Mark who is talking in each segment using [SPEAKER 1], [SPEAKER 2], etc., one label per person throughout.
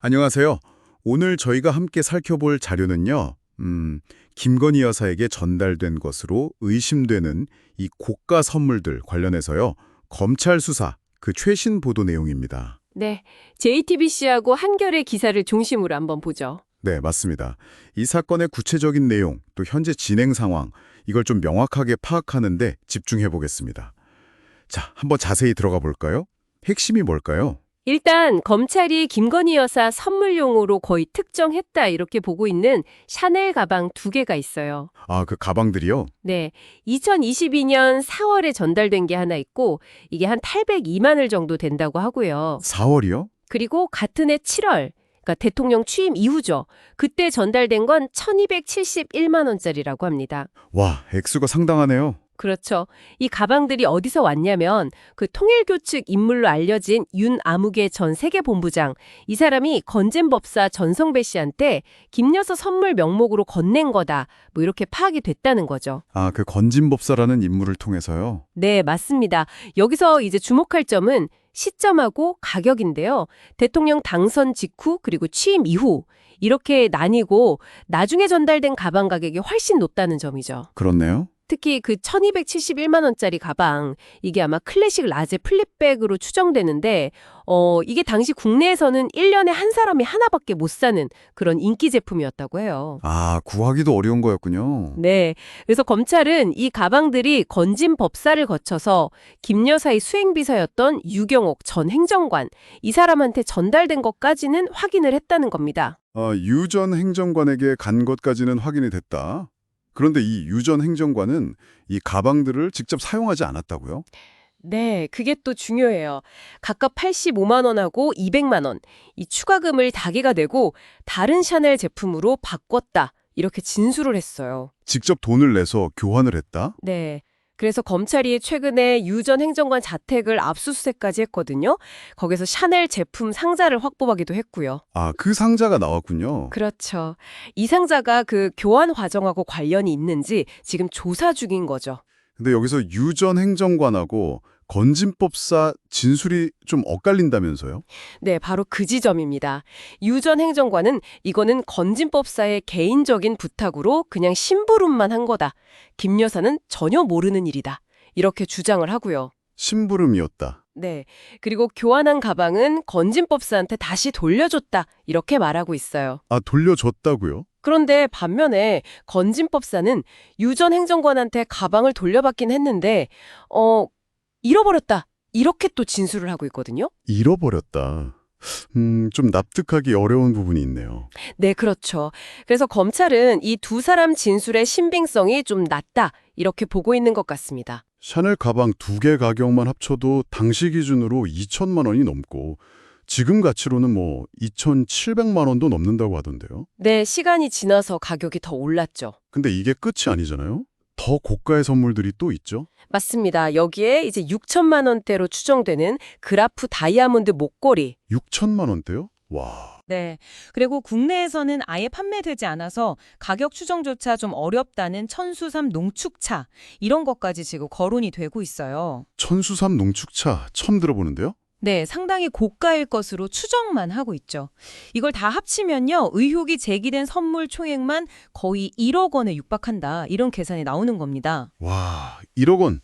[SPEAKER 1] 안녕하세요. 오늘 저희가 함께 살펴볼 자료는요. 음, 김건희 여사에게 전달된 것으로 의심되는 이 고가 선물들 관련해서요. 검찰 수사 그 최신 보도 내용입니다.
[SPEAKER 2] 네, JTBC하고 한겨레 기사를 중심으로 한번 보죠.
[SPEAKER 1] 네, 맞습니다. 이 사건의 구체적인 내용, 또 현재 진행 상황, 이걸 좀 명확하게 파악하는데 집중해 보겠습니다. 자, 한번 자세히 들어가 볼까요? 핵심이 뭘까요?
[SPEAKER 2] 일단 검찰이 김건희 여사 선물용으로 거의 특정했다 이렇게 보고 있는 샤넬 가방 두 개가 있어요.
[SPEAKER 1] 아, 그 가방들이요?
[SPEAKER 2] 네, 2022년 4월에 전달된 게 하나 있고 이게 한 802만을 정도 된다고 하고요.
[SPEAKER 1] 4월이요?
[SPEAKER 2] 그리고 같은 해 7월, 그러니까 대통령 취임 이후죠. 그때 전달된 건 1271만 원짜리라고 합니다.
[SPEAKER 1] 와, 액수가 상당하네요.
[SPEAKER 2] 그렇죠. 이 가방들이 어디서 왔냐면 그 통일교 측 인물로 알려진 윤 아무개 전 세계본부장 이 사람이 건진법사 전성배 씨한테 김여사 선물 명목으로 건넨 거다. 뭐 이렇게 파악이 됐다는 거죠.
[SPEAKER 1] 아, 그 건진법사라는 인물을 통해서요.
[SPEAKER 2] 네, 맞습니다. 여기서 이제 주목할 점은 시점하고 가격인데요. 대통령 당선 직후 그리고 취임 이후 이렇게 나뉘고 나중에 전달된 가방 가격이 훨씬 높다는 점이죠.
[SPEAKER 1] 그렇네요.
[SPEAKER 2] 특히 그 1271만 원짜리 가방 이게 아마 클래식 라제 플립백으로 추정되는데 어 이게 당시 국내에서는 1년에 한 사람이 하나밖에 못 사는 그런 인기 제품이었다고 해요.
[SPEAKER 1] 아, 구하기도 어려운 거였군요.
[SPEAKER 2] 네. 그래서 검찰은 이 가방들이 건진 법사를 거쳐서 김 여사의 수행비서였던 유경옥 전 행정관 이 사람한테 전달된 것까지는 확인을 했다는 겁니다.
[SPEAKER 1] 아, 유전 행정관에게 간 것까지는 확인이 됐다. 그런데 이 유전 행정관은 이 가방들을 직접 사용하지 않았다고요?
[SPEAKER 2] 네, 그게 또 중요해요. 각각 85만 원하고 200만 원. 이 추가금을 다개가 내고 다른 샤넬 제품으로 바꿨다. 이렇게 진술을 했어요.
[SPEAKER 1] 직접 돈을 내서 교환을 했다?
[SPEAKER 2] 네. 그래서 검찰이 최근에 유 전 행정관 자택을 압수수색까지 했거든요. 거기서 샤넬 제품 상자를 확보하기도 했고요.
[SPEAKER 1] 아, 그 상자가 나왔군요.
[SPEAKER 2] 그렇죠. 이 상자가 그 교환 과정하고 관련이 있는지 지금 조사 중인 거죠.
[SPEAKER 1] 근데 여기서 유 전 행정관하고 건진법사 진술이 좀 엇갈린다면서요?
[SPEAKER 2] 네, 바로 그 지점입니다. 유 전 행정관은 이거는 건진법사의 개인적인 부탁으로 그냥 심부름만 한 거다. 김 여사는 전혀 모르는 일이다. 이렇게 주장을 하고요.
[SPEAKER 1] 심부름이었다.
[SPEAKER 2] 네. 그리고 교환한 가방은 건진법사한테 다시 돌려줬다. 이렇게 말하고 있어요.
[SPEAKER 1] 아, 돌려줬다고요?
[SPEAKER 2] 그런데 반면에 건진법사는 유 전 행정관한테 가방을 돌려받긴 했는데, 어, 잃어버렸다. 이렇게 또 진술을 하고 있거든요.
[SPEAKER 1] 잃어버렸다. 음, 좀 납득하기 어려운 부분이 있네요.
[SPEAKER 2] 네, 그렇죠. 그래서 검찰은 이 두 사람 진술의 신빙성이 좀 낮다. 이렇게 보고 있는 것 같습니다.
[SPEAKER 1] 샤넬 가방 두 개 가격만 합쳐도 당시 기준으로 2천만 원이 넘고 지금 가치로는 뭐 2,700만 원도 넘는다고 하던데요.
[SPEAKER 2] 네, 시간이 지나서 가격이 더 올랐죠.
[SPEAKER 1] 근데 이게 끝이 아니잖아요. 더 고가의 선물들이 또 있죠.
[SPEAKER 2] 맞습니다. 여기에 이제 6천만 원대로 추정되는 그라프 다이아몬드 목걸이.
[SPEAKER 1] 6천만 원대요? 와.
[SPEAKER 3] 네. 그리고 국내에서는 아예 판매되지 않아서 가격 추정조차 좀 어렵다는 천수삼 농축차 이런 것까지 지금 거론이 되고 있어요.
[SPEAKER 1] 천수삼 농축차 처음 들어보는데요.
[SPEAKER 3] 네, 상당히 고가일 것으로 추정만 하고 있죠. 이걸 다 합치면요, 의혹이 제기된 선물 총액만 거의 1억 원에 육박한다. 이런 계산이 나오는 겁니다.
[SPEAKER 1] 와, 1억 원.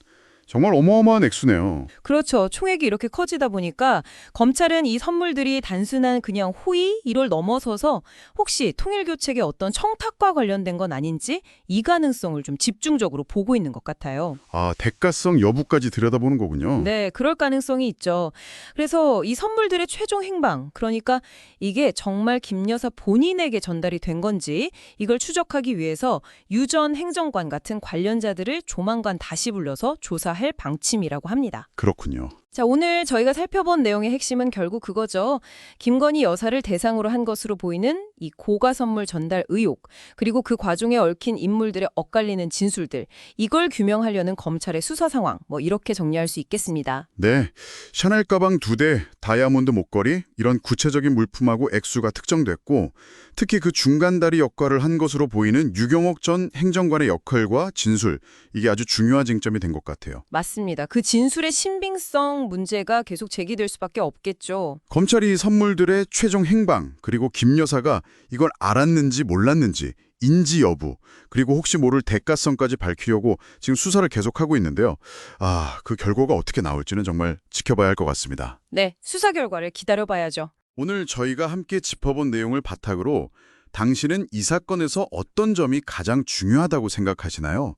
[SPEAKER 1] 정말 어마어마한 액수네요.
[SPEAKER 3] 그렇죠. 총액이 이렇게 커지다 보니까 검찰은 이 선물들이 단순한 그냥 호의 이를 넘어서서 혹시 통일교책의 어떤 청탁과 관련된 건 아닌지 이 가능성을 좀 집중적으로 보고 있는 것 같아요.
[SPEAKER 1] 아, 대가성 여부까지 들여다보는 거군요.
[SPEAKER 3] 네, 그럴 가능성이 있죠. 그래서 이 선물들의 최종 행방, 그러니까 이게 정말 김 여사 본인에게 전달이 된 건지 이걸 추적하기 위해서 유전 행정관 같은 관련자들을 조만간 다시 불러서 조사 할 방침이라고 합니다.
[SPEAKER 1] 그렇군요.
[SPEAKER 3] 자, 오늘 저희가 살펴본 내용의 핵심은 결국 그거죠. 김건희 여사를 대상으로 한 것으로 보이는 이 고가 선물 전달 의혹, 그리고 그 과정에 얽힌 인물들의 엇갈리는 진술들, 이걸 규명하려는 검찰의 수사 상황, 뭐 이렇게 정리할 수 있겠습니다.
[SPEAKER 1] 네, 샤넬 가방 두 대, 다이아몬드 목걸이 이런 구체적인 물품하고 액수가 특정됐고 특히 그 중간다리 역할을 한 것으로 보이는 유경옥 전 행정관의 역할과 진술 이게 아주 중요한 쟁점이 된 것 같아요.
[SPEAKER 3] 맞습니다. 그 진술의 신빙성 문제가 계속 제기될 수밖에 없겠죠.
[SPEAKER 1] 검찰이 이 선물들의 최종 행방, 그리고 김 여사가 이걸 알았는지 몰랐는지, 인지 여부, 그리고 혹시 모를 대가성까지 밝히려고 지금 수사를 계속하고 있는데요. 아, 그 결과가 어떻게 나올지는 정말 지켜봐야 할 것 같습니다.
[SPEAKER 3] 네, 수사 결과를 기다려봐야죠.
[SPEAKER 1] 오늘 저희가 함께 짚어본 내용을 바탕으로 당신은 이 사건에서 어떤 점이 가장 중요하다고 생각하시나요?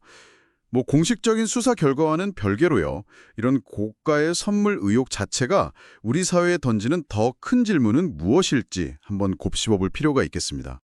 [SPEAKER 1] 뭐 공식적인 수사 결과와는 별개로요. 이런 고가의 선물 의혹 자체가 우리 사회에 던지는 더 큰 질문은 무엇일지 한번 곱씹어 볼 필요가 있겠습니다.